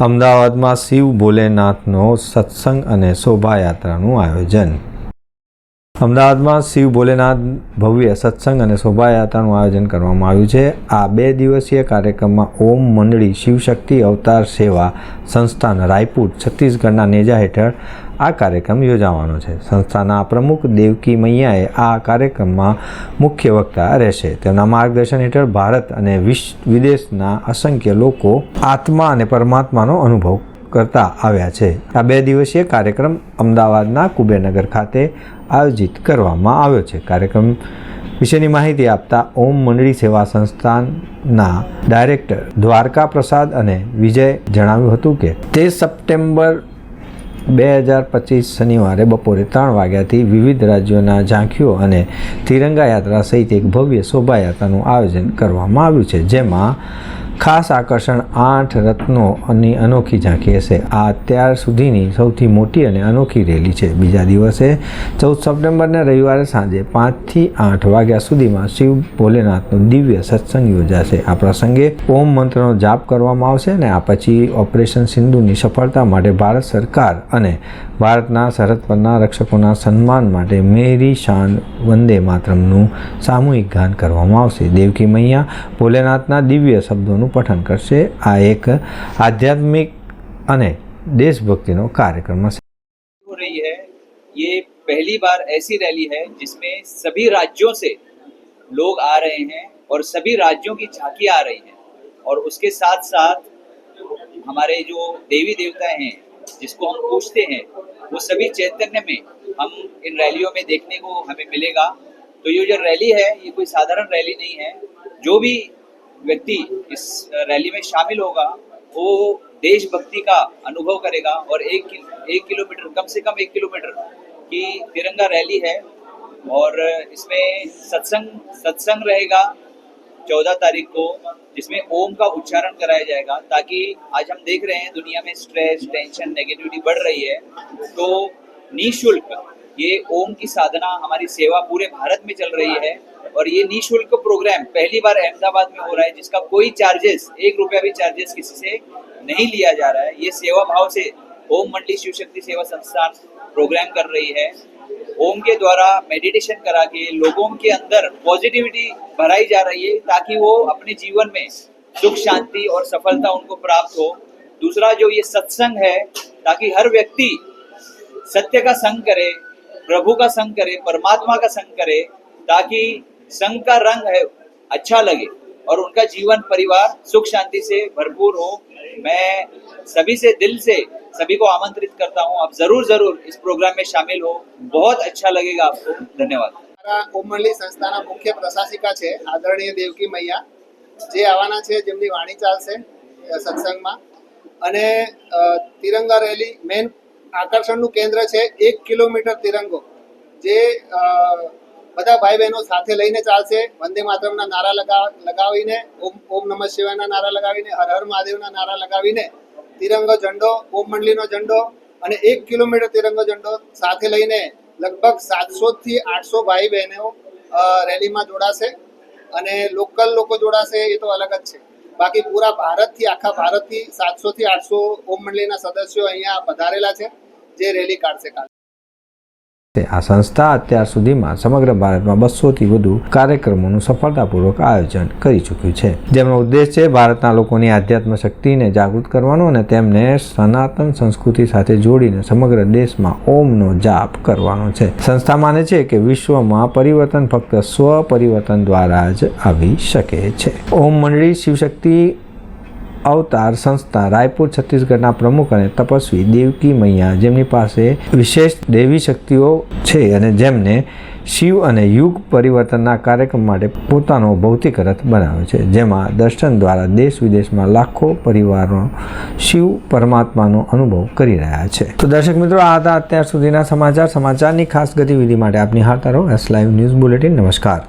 અમદાવાદમાં શિવ ભોલેનાથનો સત્સંગ અને શોભાયાત્રાનું આયોજન. અમદાવાદમાં શિવ ભોલેનાથ ભવ્ય સત્સંગ અને શોભાયાત્રાનું આયોજન કરવામાં આવ્યું છે. આ બે દિવસીય કાર્યક્રમમાં ઓમ મંડળી શિવશક્તિ અવતાર સેવા સંસ્થાન રાયપુર, છત્તીસગઢના નેજા હેઠળ આ કાર્યક્રમ યોજાવાનો છે. સંસ્થાના પ્રમુખ દેવકી મૈયાએ આ કાર્યક્રમમાં મુખ્ય વક્તા રહેશે. તેમના માર્ગદર્શન હેઠળ ભારત અને વિશ્વ વિદેશના અસંખ્ય લોકો આત્મા અને પરમાત્માનો અનુભવ કરતા આવ્યા છે. આ બે દિવસીય કાર્યક્રમ અમદાવાદના કુબેરનગર ખાતે આયોજિત કરવામાં આવ્યો છે. કાર્યક્રમ વિશેની માહિતી આપતા ઓમ મંડળી સેવા સંસ્થાનના ડાયરેક્ટર દ્વારકા પ્રસાદ અને વિજય જણાવ્યું હતું કે, તે સપ્ટેમ્બર બે હજાર પચીસ શનિવારે બપોરે ત્રણ વાગ્યાથી વિવિધ રાજ્યોના ઝાંખીઓ અને તિરંગા યાત્રા સહિત એક ભવ્ય શોભાયાત્રાનું આયોજન કરવામાં આવ્યું છે. જેમાં ખાસ આકર્ષણ આઠ રત્નોની અનોખી ઝાંખી હશે. આ અત્યાર સુધીની સૌથી મોટી અને અનોખી રેલી છે. બીજા દિવસે ચૌદ સપ્ટેમ્બરને રવિવારે સાંજે પાંચથી આઠ વાગ્યા સુધીમાં શિવ ભોલેનાથનો દિવ્ય સત્સંગ યોજાશે. આ પ્રસંગે ઓમ મંત્રનો જાપ કરવામાં આવશે અને આ પછી ઓપરેશન સિંધુની સફળતા માટે ભારત સરકાર અને ભારતના સરહદ પરના રક્ષકોના સન્માન માટે મેરી શાન વંદે માતરમનું સામૂહિક ગાન કરવામાં આવશે. દેવકી મૈયા ભોલેનાથના દિવ્ય શબ્દોનું પઠન કરશે આ એક આધ્યાત્મિક અને દેશભક્તિનો કાર્યક્રમ હશે हो रही है ये पहली बार ऐसी रैली है जिसमें सभी राज्यों से लोग आ रहे हैं और सभी राज्यों की झांकियां आ रही हैं और उसके साथ साथ हमारे जो देवी देवता हैं जिसको हम पूछते हैं वो सभी चैतन्य में हम इन रैलियों में देखने को हमें मिलेगा तो ये जो रैली है ये कोई साधारण रैली नहीं है जो भी व्यक्ति इस रैली में शामिल होगा, वो देशभक्ति का अनुभव करेगा और एक एक किलोमीटर, कम से कम एक किलोमीटर की तिरंगा रैली है और इसमें सत्संग सत्संग रहेगा चौदह तारीख को, जिसमें ओम का उच्चारण कराया जाएगा ताकि आज हम देख रहे हैं दुनिया में स्ट्रेस टेंशन नेगेटिविटी बढ़ रही है। तो निशुल्क ये ओम की साधना हमारी सेवा पूरे भारत में चल रही है। और ये निशुल्क प्रोग्राम पहली बार अहमदाबाद में हो रहा है, जिसका कोई चार्जेस एक रुपया भी चार्जेस किसी से नहीं लिया जा रहा है। ये सेवा भाव से ओम मंडली शिव शक्ति सेवा संस्थान प्रोग्राम कर रही है। ओम के द्वारा मेडिटेशन करा के लोगों के अंदर पॉजिटिविटी भराई जा रही है, ताकि वो अपने जीवन में सुख, शांति और सफलता उनको प्राप्त हो। दूसरा जो ये सत्संग है, ताकि हर व्यक्ति सत्य का संग करे, प्रभु का संग करे, परमात्मा का संग करे, ताकि संग का रंग है अच्छा लगे और उनका जीवन परिवार सुख शांति से भरपूर हो मैं सभी से दिल से सभी को आमंत्रित करता हूँ आप जरूर जरूर इस प्रोग्राम में शामिल हो बहुत अच्छा लगेगा आपको धन्यवाद અમારા ઓમરલી સંસ્થાના મુખ્ય પ્રશાસિકા છે આદરણીય દેવકી મૈયા જે આવવાના છે જેમની વાણી ચાલશે અ, સત્સંગમાં અને અ, તિરંગા રેલી મેન આકર્ષણનું કેન્દ્ર છે એક કિલોમીટર તિરંગો જે અ, બધા ભાઈ બહેનો સાથે લઈને ચાલશે. વંદે માતરમના નારા લગાવીને, ઓમ ઓમ નમઃ શિવાયના નારા લગાવીને, હર હર મહાદેવના નારા લગાવીને, તિરંગો ઝંડો, ઓમ મંડલીનો ઝંડો અને એક કિલોમીટર તિરંગો ઝંડો સાથે લઈને લગભગ સાતસો થી આઠસો ભાઈ બહેનો રેલીમાં જોડાશે અને લોકલ લોકો જોડાશે એ તો અલગ જ છે. બાકી પૂરા ભારતથી, આખા ભારતથી સાતસો થી આઠસો ઓમ મંડળીના સદસ્યો અહીંયા પધારેલા છે, જે રેલી કાઢશે કાલે. આ સંસ્થા અત્યાર સુધીમાં સમગ્ર ભારતમાં બસોથી વધુ કાર્યક્રમોનું સફળતાપૂર્વક આયોજન કરી ચૂક્યું છે. જેમનો ઉદ્દેશ છે ભારતના લોકોની આધ્યાત્મ શક્તિને જાગૃત કરવાનો અને તેમને સનાતન સંસ્કૃતિ સાથે જોડીને સમગ્ર દેશમાં ઓમનો જાપ કરવાનો છે. સંસ્થા માને છે કે વિશ્વમાં પરિવર્તન ફક્ત સ્વ પરિવર્તન દ્વારા જ આવી શકે છે. ઓમ મંડળી શિવશક્તિ અવતાર સંસ્થા રાયપુર, છત્તીસગઢના પ્રમુખ અને તપસ્વી દેવકી મૈયા જેમની પાસે વિશેષ દેવી શક્તિઓ છે અને જેમને શિવ અને યુગ પરિવર્તનના કાર્યક્રમ માટે પોતાનો ભૌતિક રથ બનાવ્યો છે, જેમાં દર્શન દ્વારા દેશ વિદેશમાં લાખો પરિવારો શિવ પરમાત્માનો અનુભવ કરી રહ્યા છે. તો દર્શક મિત્રો, આ હતા અત્યાર સુધીના સમાચાર. સમાચારની ખાસ ગતિવિધિ માટે આપની હાથ રહો. એસ લાઈવ ન્યૂઝ બુલેટિન નમસ્કાર.